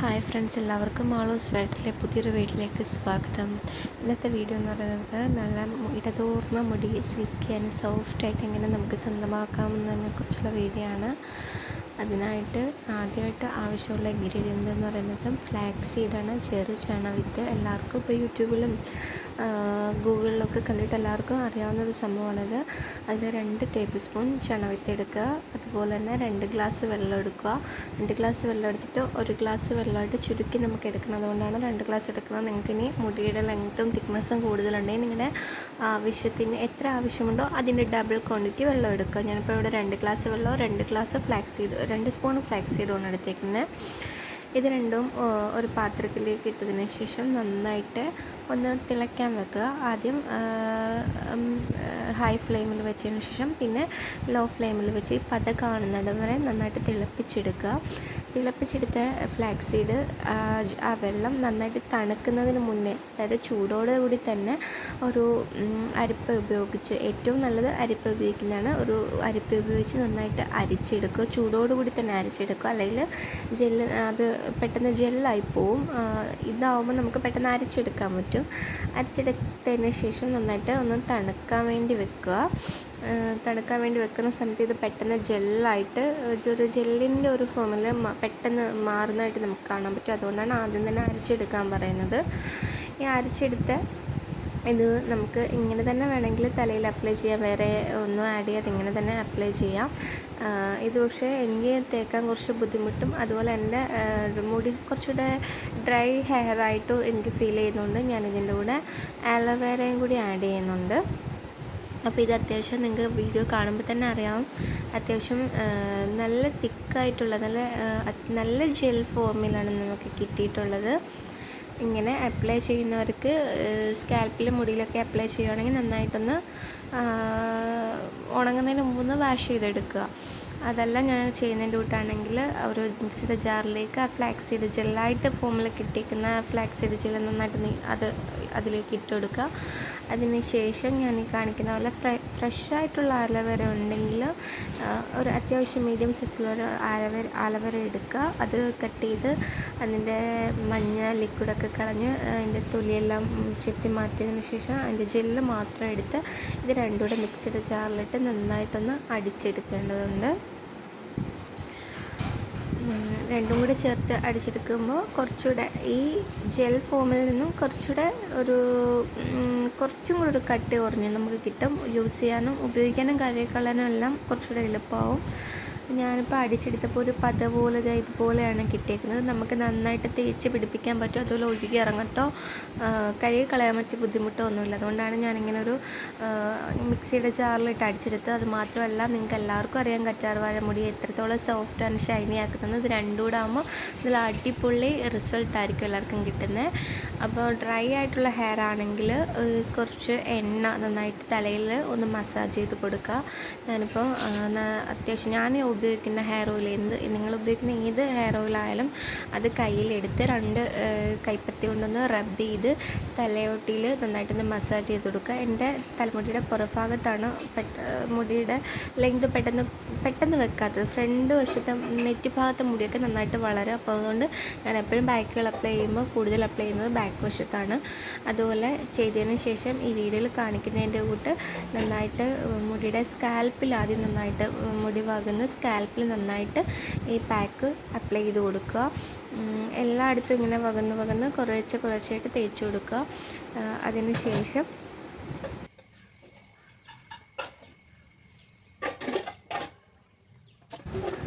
Hi friends എല്ലാവർക്കും മാളൂസ് വേട്ടിലെ പുതിയൊരു വീട്ടിലേക്ക് സ്വാഗതം. ഇന്നത്തെ വീഡിയോ എന്ന് പറയുന്നത് നല്ല ഇടതൂർന്ന മുടി സിൽക്കി ആൻഡ് സോഫ്റ്റ് ആയിട്ട് എങ്ങനെ നമുക്ക് സ്വന്തമാക്കാമെന്നതിനെ കുറിച്ചുള്ള വീഡിയോ ആണ്. അതിനായിട്ട് ആദ്യമായിട്ട് ആവശ്യമുള്ള ഇൻഗ്രീഡിയന്റ് എന്ന് പറയുന്നത് ഫ്ലാക്സ് സീഡാണ് ചെറു ചണവിത്ത് എല്ലാവർക്കും ഇപ്പോൾ യൂട്യൂബിലും ഗൂഗിളിലൊക്കെ കണ്ടിട്ട് എല്ലാവർക്കും അറിയാവുന്ന ഒരു സംഭവമാണിത്. അതിൽ രണ്ട് ടേബിൾ സ്പൂൺ ചണവിത്ത് എടുക്കുക. അതുപോലെ തന്നെ രണ്ട് ഗ്ലാസ് വെള്ളം എടുക്കുക. രണ്ട് ഗ്ലാസ് വെള്ളം എടുത്തിട്ട് ഒരു ഗ്ലാസ് വെള്ളമായിട്ട് ചുരുക്കി നമുക്ക് എടുക്കണം അതുകൊണ്ടാണ് രണ്ട് ഗ്ലാസ് എടുക്കുന്നത്. നിങ്ങൾക്ക് ഇനി മുടിയുടെ ലെങ്ത്തും തിക്നെസ്സും കൂടുതലുണ്ടെങ്കിൽ നിങ്ങളുടെ ആവശ്യത്തിന് എത്ര ആവശ്യമുണ്ടോ അതിന്റെ ഡബിൾ ക്വാണ്ടിറ്റി വെള്ളം എടുക്കുക. ഞാനിപ്പോൾ ഇവിടെ രണ്ട് ഗ്ലാസ് വെള്ളം രണ്ട് ഗ്ലാസ് ഫ്ലാക്സ് സീഡ് രണ്ട് സ്പൂൺ ഫ്ലാക്സ് സീഡുമാണ് എടുത്തേക്കുന്നത്. ഇത് രണ്ടും ഒരു പാത്രത്തിലേക്ക് ഇട്ടതിന് ശേഷം നന്നായിട്ട് ഒന്ന് തിളയ്ക്കാൻ വെക്കുക. ആദ്യം ഹൈ ഫ്ലെയിമിൽ വെച്ചതിന് ശേഷം പിന്നെ ലോ ഫ്ലെയിമിൽ വെച്ച് പത കാണുന്നത് വരെ നന്നായിട്ട് തിളപ്പിച്ചെടുക്കുക. തിളപ്പിച്ചെടുത്ത ഫ്ലാക്സ് സീഡ് ആ വെള്ളം നന്നായിട്ട് തണുക്കുന്നതിന് മുന്നേ അതായത് ചൂടോടുകൂടി തന്നെ ഒരു അരിപ്പ ഉപയോഗിച്ച് ഏറ്റവും നല്ലത് അരിപ്പ ഉപയോഗിക്കുന്നതാണ്. ഒരു അരിപ്പ ഉപയോഗിച്ച് നന്നായിട്ട് അരിച്ചെടുക്കുക. ചൂടോടുകൂടി തന്നെ അരിച്ചെടുക്കുക. അല്ലെങ്കിൽ ജെല്ല് അത് പെട്ടെന്ന് ജെല്ലായി പോവും. ഇതാവുമ്പോൾ നമുക്ക് പെട്ടെന്ന് അരച്ചെടുക്കാൻ പറ്റും. അരച്ചെടുത്തതിന് ശേഷം നന്നായിട്ട് ഒന്ന് തണുക്കാൻ വേണ്ടി വെക്കുക. തണുക്കാൻ വേണ്ടി വെക്കുന്ന സമയത്ത് ഇത് പെട്ടെന്ന് ജെല്ലായിട്ട് ഒരു ജെല്ലിന്റെ ഒരു ഫോമിൽ പെട്ടെന്ന് മാറുന്നതായിട്ട് നമുക്ക് കാണാൻ പറ്റും. അതുകൊണ്ടാണ് ആദ്യം തന്നെ അരച്ചെടുക്കാൻ പറയുന്നത്. ഈ അരച്ചെടുത്ത ഇത് നമുക്ക് ഇങ്ങനെ തന്നെ വേണമെങ്കിൽ തലയിൽ അപ്ലൈ ചെയ്യാം. വേറെ ഒന്നും ആഡ് ചെയ്യാതെ ഇങ്ങനെ തന്നെ അപ്ലൈ ചെയ്യാം. ഇത് പക്ഷേ എനിക്ക് തേക്കാൻ കുറച്ച് ബുദ്ധിമുട്ടും അതുപോലെ എന്റെ മുടി കുറച്ചുകൂടെ ഡ്രൈ ഹെയർ ആയിട്ടും എനിക്ക് ഫീൽ ചെയ്യുന്നുണ്ട്. ഞാൻ ഇതിന്റെ കൂടെ ആലോവേരയും കൂടി ആഡ് ചെയ്യുന്നുണ്ട്. അപ്പോൾ ഇത് അത്യാവശ്യം നിങ്ങൾക്ക് വീഡിയോ കാണുമ്പോൾ തന്നെ അറിയാം. അത്യാവശ്യം നല്ല തിക്കായിട്ടുള്ള നല്ല നല്ല ജെൽ ഫോമിലാണ് നമുക്ക് കിട്ടിയിട്ടുള്ളത്. ഇങ്ങനെ അപ്ലൈ ചെയ്യുന്നവർക്ക് സ്കാൽപ്പിലും മുടിയിലൊക്കെ അപ്ലൈ ചെയ്യുകയാണെങ്കിൽ നന്നായിട്ടൊന്ന് ഉണങ്ങുന്നതിന് മുമ്പ് ഒന്ന് വാഷ് ചെയ്തെടുക്കുക. അതല്ല ഞാൻ ചെയ്യുന്നതിന്റെ കൂട്ടാണെങ്കിൽ ഒരു മിക്സിയുടെ ജാറിലേക്ക് ആ ഫ്ലാക്സ് സീഡ് ജെല്ലായിട്ട് ഫോമിൽ കിട്ടിയിരിക്കുന്ന ഫ്ലാക്സ് സീഡ് ജെല്ല് നന്നായിട്ട് അത് അതിലേക്ക് ഇട്ട് കൊടുക്കുക. അതിന് ശേഷം ഞാൻ ഈ കാണിക്കുന്ന പോലെ ഫ്രെ ഫ്രഷ് ആയിട്ടുള്ള അലവര ഉണ്ടെങ്കിൽ ഒരു അത്യാവശ്യം മീഡിയം സൈസിലൊരു ആലവര ആലവര എടുക്കുക. അത് കട്ട് ചെയ്ത് അതിന്റെ മഞ്ഞ ലിക്വിഡൊക്കെ കളഞ്ഞ് അതിന്റെ തൊലിയെല്ലാം ചെത്തി മാറ്റിയതിന് ശേഷം അതിന്റെ ജെല്ല് മാത്രം എടുത്ത് ഇത് രണ്ടും കൂടെ മിക്സിയുടെ ജാറിലിട്ട് നന്നായിട്ടൊന്ന് അടിച്ചെടുക്കേണ്ടതുണ്ട്. രണ്ടും കൂടി ചേർത്ത് അടിച്ചെടുക്കുമ്പോൾ കുറച്ചുകൂടെ ഈ ജെൽ ഫോമിൽ നിന്നും കുറച്ചുകൂടെ ഒരു കുറച്ചും കൂടെ ഒരു കട്ടി കുറഞ്ഞ് നമുക്ക് കിട്ടും. യൂസ് ചെയ്യാനും ഉപയോഗിക്കാനും കഴുകിക്കളയാനും എല്ലാം കുറച്ചുകൂടെ എളുപ്പമാവും. ഞാനിപ്പോൾ അടിച്ചെടുത്തപ്പോൾ ഒരു പത പോലെ ഇതുപോലെയാണ് കിട്ടിയേക്കുന്നത്. നമുക്ക് നന്നായിട്ട് തേച്ച് പിടിപ്പിക്കാൻ പറ്റും. അതുപോലെ ഒഴുകി ഇറങ്ങട്ടോ കഴുകി കളയാൻ പറ്റിയ ബുദ്ധിമുട്ടോ ഒന്നുമില്ല അതുകൊണ്ടാണ് ഞാനിങ്ങനെ ഒരു മിക്സിയുടെ ജാറിലിട്ട് അടിച്ചെടുത്തത്. അത് മാത്രമല്ല നിങ്ങൾക്ക് എല്ലാവർക്കും അറിയാം കറ്റാർ വാഴ മുടി എത്രത്തോളം സോഫ്റ്റ് ആൻഡ് ഷൈനി ആക്കുന്നത് ഇത് രണ്ടും കൂടെ ആകുമ്പോൾ ഇതിൽ അടിപൊളി റിസൾട്ട് ആയിരിക്കും എല്ലാവർക്കും കിട്ടുന്നത് അപ്പോൾ ഡ്രൈ ആയിട്ടുള്ള ഹെയർ ആണെങ്കിൽ കുറച്ച് എണ്ണ നന്നായിട്ട് തലയിൽ ഒന്ന് മസാജ് ചെയ്ത് കൊടുക്കുക. ഞാനിപ്പോൾ അത്യാവശ്യം ഞാൻ ഉപയോഗിക്കുന്ന ഹെയർ ഓയിൽ എന്ത് നിങ്ങൾ ഉപയോഗിക്കുന്ന ഏത് ഹെയർ ഓയിലായാലും അത് കയ്യിലെടുത്ത് രണ്ട് കൈപ്പത്തി കൊണ്ടൊന്ന് റബ്ബ് ചെയ്ത് തലയോട്ടിയിൽ നന്നായിട്ടൊന്ന് മസാജ് ചെയ്ത് കൊടുക്കുക. എന്റെ തലമുടിയുടെ പുറഭാഗത്താണ് പെട്ട മുടിയുടെ ലെങ്ത് പെട്ടെന്ന് പെട്ടെന്ന് വെക്കാത്തത്. ഫ്രണ്ട് വശത്തെ നെറ്റ് ഭാഗത്തെ മുടിയൊക്കെ നന്നായിട്ട് വളരും അപ്പോൾ അതുകൊണ്ട് ഞാൻ എപ്പോഴും ബാക്കുകൾ അപ്ലൈ ചെയ്യുമ്പോൾ കൂടുതൽ അപ്ലൈ ചെയ്യുന്നത് ബാക്ക് വശത്താണ്. അതുപോലെ ചെയ്തതിന് ശേഷം ഈ വീഡിയോയിൽ കാണിക്കുന്നതിന്റെ കൂട്ട് നന്നായിട്ട് മുടിയുടെ സ്കാൽപ്പിൽ ആദ്യം നന്നായിട്ട് മുടി വാകുന്ന സ്കാൽപ്പിൽ നന്നായിട്ട് ഈ പാക്ക് അപ്ലൈ ചെയ്ത് കൊടുക്കുക. എല്ലായിടത്തും ഇങ്ങനെ വകന്ന് വകന്ന് കുറേശ്ശെ കുറേശ്ശെയായിട്ട് തേച്ച് കൊടുക്കുക. അതിന് ശേഷം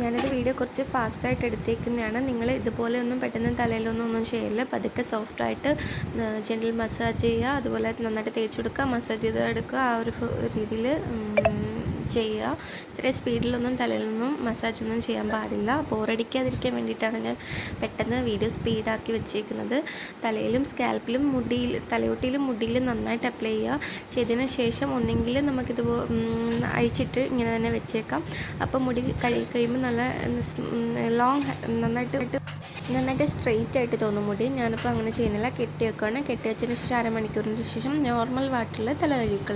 ഞാനത് വീഡിയോ കുറച്ച് ഫാസ്റ്റായിട്ട് എടുത്തേക്കുന്നതാണ്. നിങ്ങൾ ഇതുപോലെ ഒന്നും പെട്ടെന്ന് തലയിലൊന്നും ഒന്നും ചെയ്യില്ല. പതുക്കെ സോഫ്റ്റായിട്ട് ജെന്റിൽ മസാജ് ചെയ്യുക. അതുപോലെ നന്നായിട്ട് തേച്ച് കൊടുക്കുക. മസാജ് ചെയ്ത് എടുക്കുക ആ ഒരു രീതിയിൽ ചെയ്യുക. ഇത്ര സ്പീഡിലൊന്നും തലയിലൊന്നും മസാജൊന്നും ചെയ്യാൻ പാടില്ല. ബോറടിക്കാതിരിക്കാൻ വേണ്ടിയിട്ടാണ് ഞാൻ പെട്ടെന്ന് വീഡിയോ സ്പീഡാക്കി വെച്ചേക്കുന്നത്. തലയിലും സ്കാൽപ്പിലും മുടിയിൽ തലയോട്ടിയിലും മുടിയിലും നന്നായിട്ട് അപ്ലൈ ചെയ്യുക. ചെയ്തതിന് ശേഷം ഒന്നെങ്കിൽ നമുക്കിത് അഴിച്ചിട്ട് ഇങ്ങനെ തന്നെ വെച്ചേക്കാം. അപ്പോൾ മുടി കഴുകി കഴിയുമ്പോൾ നല്ല ലോങ് നന്നായിട്ട് നന്നായിട്ട് സ്ട്രെയിറ്റ് ആയിട്ട് തോന്നും മുടി. ഞാനിപ്പോൾ അങ്ങനെ ചെയ്യുന്നില്ല. കെട്ടി വെക്കുകയാണ് കെട്ടി വെച്ചതിന് ശേഷം അരമണിക്കൂറിന് ശേഷം നോർമൽ വാട്ടറിൽ തല കഴുകിക്കളയും